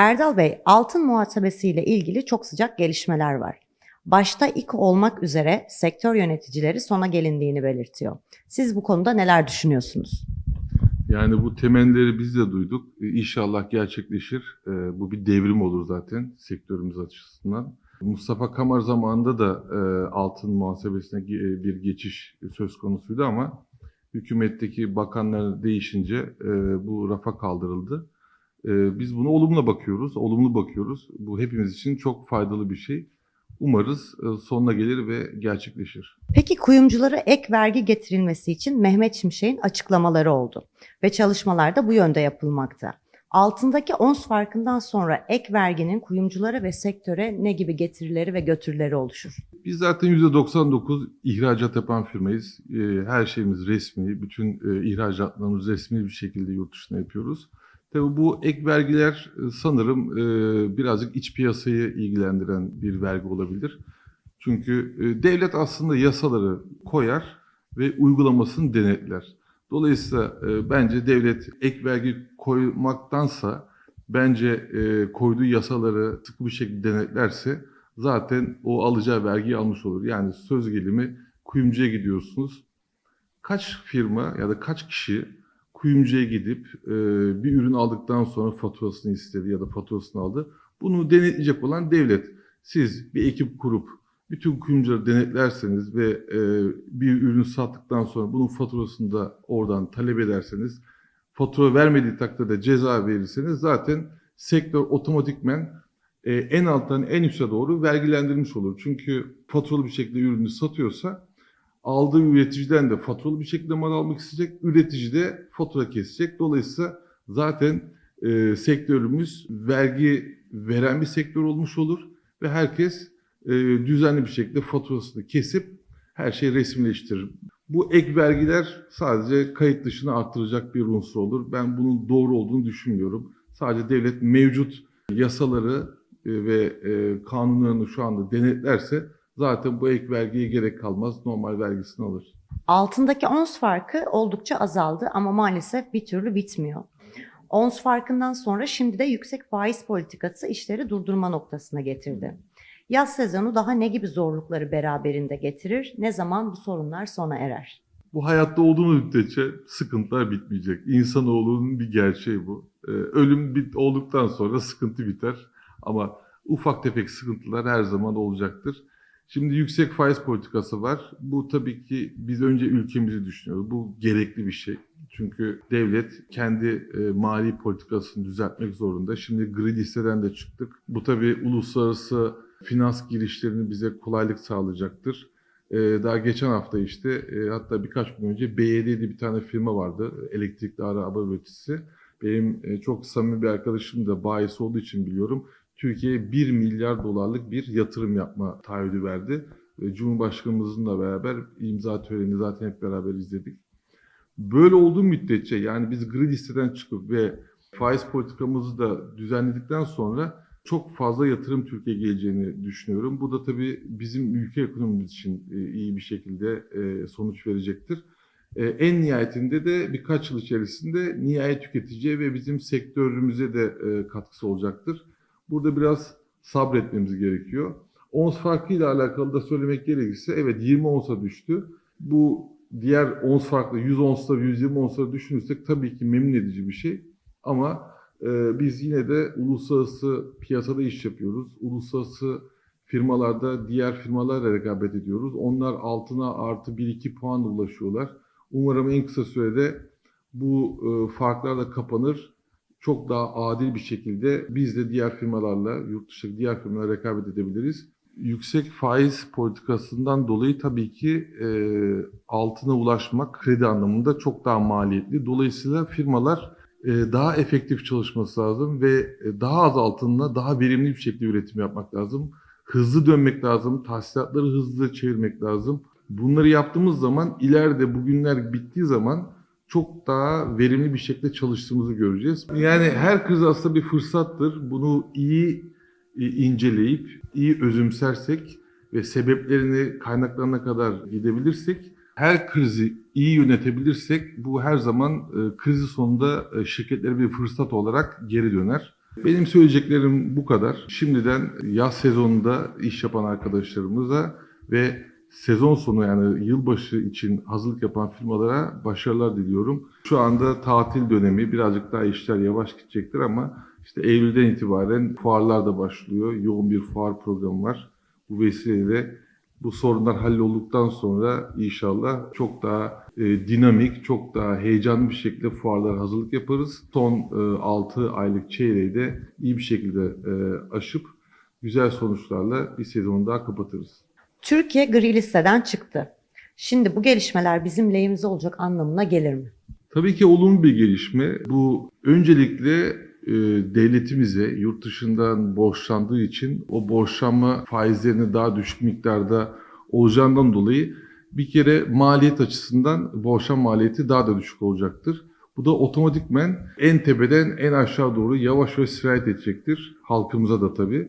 Erdal Bey, altın muhasebesiyle ilgili çok sıcak gelişmeler var. Başta İK olmak üzere sektör yöneticileri sona gelindiğini belirtiyor. Siz bu konuda neler düşünüyorsunuz? Yani bu temennileri biz de duyduk. E, İnşallah gerçekleşir. E, Bu bir devrim olur zaten sektörümüz açısından. Mustafa Kamar zamanında da e, altın muhasebesine bir geçiş söz konusuydu ama hükümetteki bakanlar değişince bu rafa kaldırıldı. E, Biz buna olumlu bakıyoruz, olumlu bakıyoruz. Bu hepimiz için çok faydalı bir şey. Umarız e, sonuna gelir ve gerçekleşir. Peki kuyumculara ek vergi getirilmesi için Mehmet Şimşek'in açıklamaları oldu ve çalışmalar da bu yönde yapılmakta. Altındaki ons farkından sonra ek verginin kuyumculara ve sektöre ne gibi getirileri ve götürüleri oluşur? Biz zaten %99 ihracat yapan firmayız. Ee, Her şeyimiz resmi, bütün e, ihracatlarımız resmi bir şekilde yurt dışına yapıyoruz. Tabii bu ek vergiler e, sanırım e, birazcık iç piyasayı ilgilendiren bir vergi olabilir. Çünkü e, devlet aslında yasaları koyar ve uygulamasını denetler. Dolayısıyla bence devlet ek vergi koymaktansa bence koyduğu yasaları sıkı bir şekilde denetlerse zaten o alacağı vergiyi almış olur. Yani söz gelimi kuyumcuya gidiyorsunuz. Kaç firma ya da kaç kişi kuyumcuya gidip e, bir ürün aldıktan sonra faturasını istedi ya da faturasını aldı. Bunu denetleyecek olan devlet. Siz bir ekip kurup bütün kuyumcuları denetlerseniz ve e, bir ürün sattıktan sonra bunun faturasını da oradan talep ederseniz, fatura vermediği takdirde ceza verirseniz zaten sektör otomatikmen e, en alttan en üste doğru vergilendirilmiş olur. Çünkü faturalı bir şekilde ürünü satıyorsa aldığı üreticiden de faturalı bir şekilde mal almak isteyecek, üretici de fatura kesecek. Dolayısıyla zaten e, sektörümüz vergi veren bir sektör olmuş olur ve herkes e, düzenli bir şekilde faturasını kesip her şeyi resmileştirir. Bu ek vergiler sadece kayıt dışına arttıracak bir unsur olur. Ben bunun doğru olduğunu düşünmüyorum. Sadece devlet mevcut yasaları e, ve e, kanunlarını şu anda denetlerse zaten bu ek vergiye gerek kalmaz. Normal vergisini alır. Altındaki ons farkı oldukça azaldı ama maalesef bir türlü bitmiyor. Ons farkından sonra şimdi de yüksek faiz politikası işleri durdurma noktasına getirdi. Yaz sezonu daha ne gibi zorlukları beraberinde getirir? Ne zaman bu sorunlar sona erer? Bu hayatta olduğumuz müddetçe sıkıntılar bitmeyecek. İnsanoğlunun bir gerçeği bu. Ee, ölüm bit olduktan sonra sıkıntı biter. Ama ufak tefek sıkıntılar her zaman olacaktır. Şimdi yüksek faiz politikası var. Bu tabii ki biz önce ülkemizi düşünüyoruz. Bu gerekli bir şey. Çünkü devlet kendi e, mali politikasını düzeltmek zorunda. Şimdi gri listeden de çıktık. Bu tabii uluslararası finans girişlerini bize kolaylık sağlayacaktır. Ee, daha geçen hafta işte e, hatta birkaç gün önce BYD diye bir tane firma vardı. Elektrikli araba üreticisi. Benim e, çok samimi bir arkadaşım da bayisi olduğu için biliyorum. Türkiye'ye 1 milyar dolarlık bir yatırım yapma taahhüdü verdi. Ve Cumhurbaşkanımızla beraber imza törenini zaten hep beraber izledik. Böyle olduğu müddetçe yani biz gri listeden çıkıp ve faiz politikamızı da düzenledikten sonra çok fazla yatırım Türkiye'ye geleceğini düşünüyorum. Bu da tabii bizim ülke ekonomimiz için e, iyi bir şekilde e, sonuç verecektir. E, En nihayetinde de birkaç yıl içerisinde nihayet tüketiciye ve bizim sektörümüze de katkısı olacaktır. Burada biraz sabretmemiz gerekiyor. Ons farkıyla alakalı da söylemek gerekirse evet 20 onsa düştü. Bu diğer ons farklı 100 onsla 120 onsla düşünürsek tabii ki memnun edici bir şey. Ama ee, biz yine de uluslararası piyasada iş yapıyoruz. Uluslararası firmalarda diğer firmalarla rekabet ediyoruz. Onlar altına artı 1-2 puanla ulaşıyorlar. Umarım en kısa sürede bu e, farklar da kapanır. Çok daha adil bir şekilde biz de diğer firmalarla, yurt dışındaki diğer firmalarla rekabet edebiliriz. Yüksek faiz politikasından dolayı tabii ki e, altına ulaşmak kredi anlamında çok daha maliyetli. Dolayısıyla firmalar e, daha efektif çalışması lazım ve e, daha az altınla daha verimli bir şekilde üretim yapmak lazım. Hızlı dönmek lazım, tahsilatları hızlı çevirmek lazım. Bunları yaptığımız zaman ileride bugünler bittiği zaman çok daha verimli bir şekilde çalıştığımızı göreceğiz. Yani her kriz aslında bir fırsattır. Bunu iyi e, inceleyip, iyi özümsersek ve sebeplerini kaynaklarına kadar gidebilirsek her krizi iyi yönetebilirsek bu her zaman e, krizi sonunda e, şirketlere bir fırsat olarak geri döner. Benim söyleyeceklerim bu kadar. Şimdiden yaz sezonunda iş yapan arkadaşlarımıza ve sezon sonu yani yılbaşı için hazırlık yapan firmalara başarılar diliyorum. Şu anda tatil dönemi birazcık daha işler yavaş gidecektir ama işte Eylül'den itibaren fuarlar da başlıyor. Yoğun bir fuar programı var. Bu vesileyle bu sorunlar hallolduktan sonra inşallah çok daha e, dinamik, çok daha heyecanlı bir şekilde fuarlara hazırlık yaparız. Son e, 6 aylık çeyreği de iyi bir şekilde e, aşıp güzel sonuçlarla bir sezonu daha kapatırız. Türkiye gri listeden çıktı. Şimdi bu gelişmeler bizim lehimize olacak anlamına gelir mi? Tabii ki olumlu bir gelişme. Bu öncelikle e, devletimize yurt dışından borçlandığı için o borçlanma faizlerini daha düşük miktarda olacağından dolayı bir kere maliyet açısından borçlanma maliyeti daha da düşük olacaktır. Bu da otomatikmen en tepeden en aşağı doğru yavaş yavaş sirayet edecektir. Halkımıza da tabii.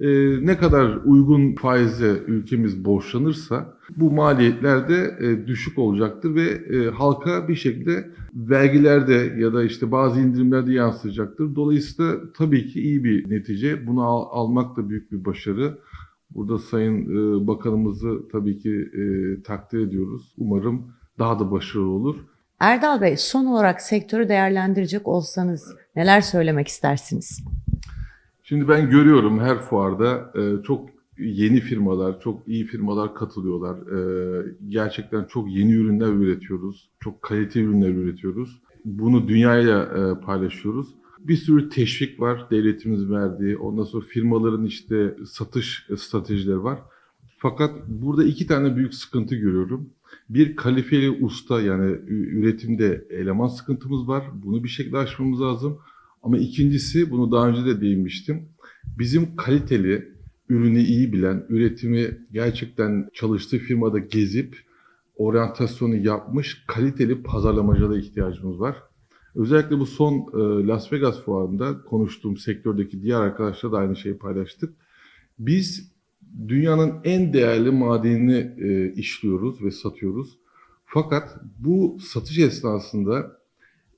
Ee, ne kadar uygun faizle ülkemiz borçlanırsa bu maliyetler de e, düşük olacaktır ve e, halka bir şekilde vergilerde ya da işte bazı indirimlerde yansıyacaktır. Dolayısıyla tabii ki iyi bir netice. Bunu al- almak da büyük bir başarı. Burada Sayın e, Bakanımızı tabii ki e, takdir ediyoruz. Umarım daha da başarılı olur. Erdal Bey son olarak sektörü değerlendirecek olsanız neler söylemek istersiniz? Şimdi ben görüyorum her fuarda e, çok yeni firmalar, çok iyi firmalar katılıyorlar. E, gerçekten çok yeni ürünler üretiyoruz. Çok kaliteli ürünler üretiyoruz. Bunu dünyayla e, paylaşıyoruz. Bir sürü teşvik var devletimiz verdiği. Ondan sonra firmaların işte satış stratejileri var. Fakat burada iki tane büyük sıkıntı görüyorum. Bir kalifeli usta yani üretimde eleman sıkıntımız var. Bunu bir şekilde aşmamız lazım. Ama ikincisi, bunu daha önce de değinmiştim. Bizim kaliteli, ürünü iyi bilen, üretimi gerçekten çalıştığı firmada gezip oryantasyonu yapmış kaliteli pazarlamacılara ihtiyacımız var. Özellikle bu son e, Las Vegas fuarında konuştuğum sektördeki diğer arkadaşlarla da aynı şeyi paylaştık. Biz dünyanın en değerli madenini e, işliyoruz ve satıyoruz. Fakat bu satış esnasında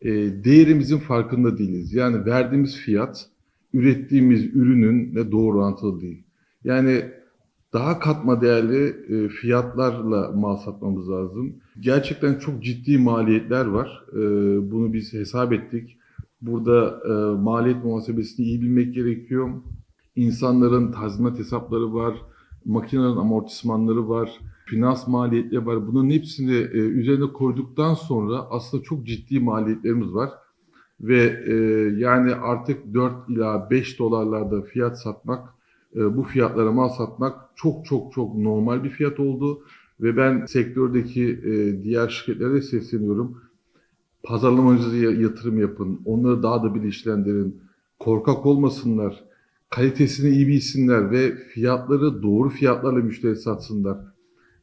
e, değerimizin farkında değiliz. Yani verdiğimiz fiyat ürettiğimiz ürünün doğru orantılı değil. Yani daha katma değerli e, fiyatlarla mal satmamız lazım. Gerçekten çok ciddi maliyetler var. E, bunu biz hesap ettik. Burada maliyet muhasebesini iyi bilmek gerekiyor. İnsanların tazminat hesapları var, makinelerin amortismanları var, finans maliyetleri var. Bunların hepsini e, üzerine koyduktan sonra aslında çok ciddi maliyetlerimiz var. Ve e, yani artık 4 ila 5 dolarlarda fiyat satmak, e, bu fiyatlara mal satmak çok çok çok normal bir fiyat oldu. Ve ben sektördeki e, diğer şirketlere sesleniyorum. Pazarlamacıya yatırım yapın, onları daha da bilinçlendirin, korkak olmasınlar, kalitesini iyi bilsinler ve fiyatları doğru fiyatlarla müşteri satsınlar.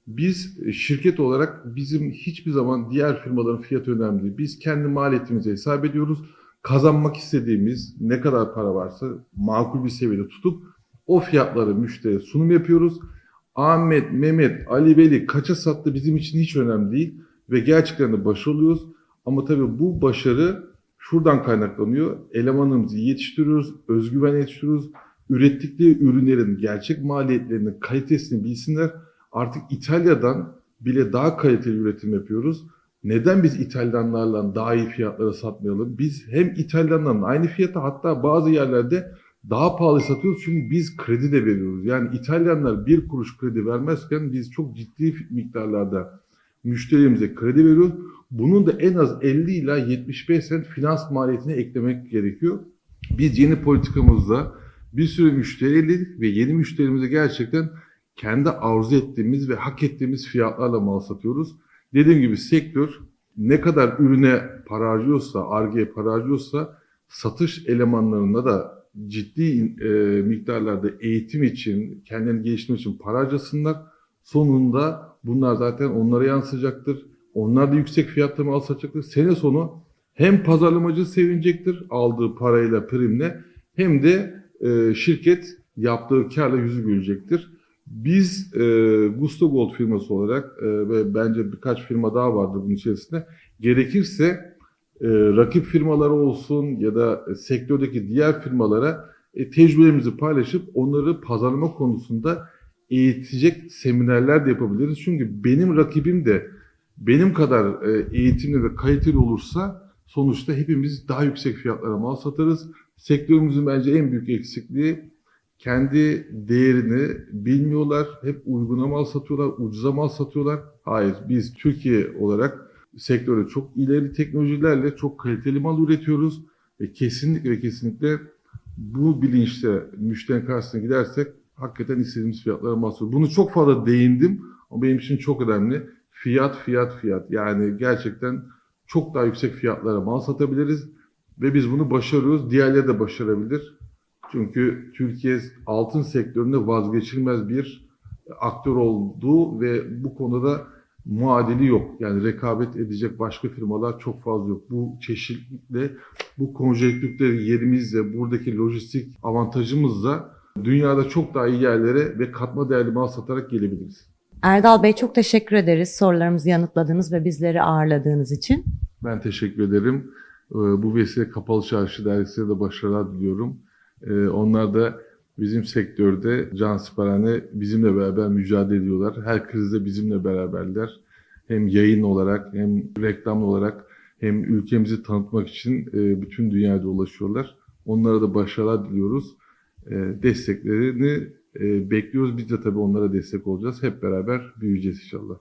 Biz e, şirket olarak bizim hiçbir zaman diğer firmaların fiyatı önemli değil. Biz kendi maliyetimizi hesap ediyoruz. Kazanmak istediğimiz ne kadar para varsa makul bir seviyede tutup o fiyatları müşteriye sunum yapıyoruz. Ahmet, Mehmet, Ali Veli kaça sattı bizim için hiç önemli değil ve gerçekten de başarılı oluyoruz. Ama tabii bu başarı şuradan kaynaklanıyor. Elemanımızı yetiştiriyoruz, özgüven yetiştiriyoruz. Ürettikleri ürünlerin gerçek maliyetlerini, kalitesini bilsinler. Artık İtalya'dan bile daha kaliteli üretim yapıyoruz. Neden biz İtalyanlarla daha iyi fiyatlara satmayalım? Biz hem İtalyanlarla aynı fiyata hatta bazı yerlerde daha pahalı satıyoruz çünkü biz kredi de veriyoruz. Yani İtalyanlar bir kuruş kredi vermezken biz çok ciddi miktarlarda müşterimize kredi veriyoruz. Bunun da en az 50 ila 75 sent finans maliyetine eklemek gerekiyor. Biz yeni politikamızda bir sürü müşteri elledik ve yeni müşterimize gerçekten kendi arzu ettiğimiz ve hak ettiğimiz fiyatlarla mal satıyoruz. Dediğim gibi sektör ne kadar ürüne para harcıyorsa, argeye para harcıyorsa satış elemanlarına da ciddi e, miktarlarda eğitim için, kendilerini geliştirmek için para harcasınlar. Sonunda bunlar zaten onlara yansıyacaktır. Onlar da yüksek fiyatla mal satacaktır. Sene sonu hem pazarlamacı sevinecektir aldığı parayla, primle hem de e, şirket yaptığı karla yüzü gülecektir. Biz e, Gusto Gold firması olarak e, ve bence birkaç firma daha vardır bunun içerisinde gerekirse e, rakip firmalara olsun ya da sektördeki diğer firmalara e, tecrübelerimizi paylaşıp onları pazarlama konusunda eğitecek seminerler de yapabiliriz. Çünkü benim rakibim de benim kadar e, eğitimli ve kaliteli olursa sonuçta hepimiz daha yüksek fiyatlara mal satarız. Sektörümüzün bence en büyük eksikliği kendi değerini bilmiyorlar. Hep uyguna mal satıyorlar, ucuza mal satıyorlar. Hayır, biz Türkiye olarak sektörde çok ileri teknolojilerle çok kaliteli mal üretiyoruz. Ve kesinlikle kesinlikle bu bilinçle müşterinin karşısına gidersek hakikaten istediğimiz fiyatlara mal satıyoruz. Bunu çok fazla değindim ama benim için çok önemli. Fiyat, fiyat, fiyat. Yani gerçekten çok daha yüksek fiyatlara mal satabiliriz ve biz bunu başarıyoruz. Diğerleri de başarabilir. Çünkü Türkiye altın sektöründe vazgeçilmez bir aktör oldu ve bu konuda muadili yok. Yani rekabet edecek başka firmalar çok fazla yok. Bu çeşitlilikle, bu konjektürde yerimizle, buradaki lojistik avantajımızla dünyada çok daha iyi yerlere ve katma değerli mal satarak gelebiliriz. Erdal Bey çok teşekkür ederiz sorularımızı yanıtladığınız ve bizleri ağırladığınız için. Ben teşekkür ederim. Ee, Bu vesile Kapalı Çarşı dergisine de başarılar diliyorum. Ee, Onlar da bizim sektörde can siparhane bizimle beraber mücadele ediyorlar. Her krizde bizimle beraberler. Hem yayın olarak hem reklam olarak hem ülkemizi tanıtmak için e, bütün dünyada ulaşıyorlar. Onlara da başarılar diliyoruz. E, Desteklerini e, bekliyoruz. Biz de tabii onlara destek olacağız. Hep beraber büyüyeceğiz inşallah.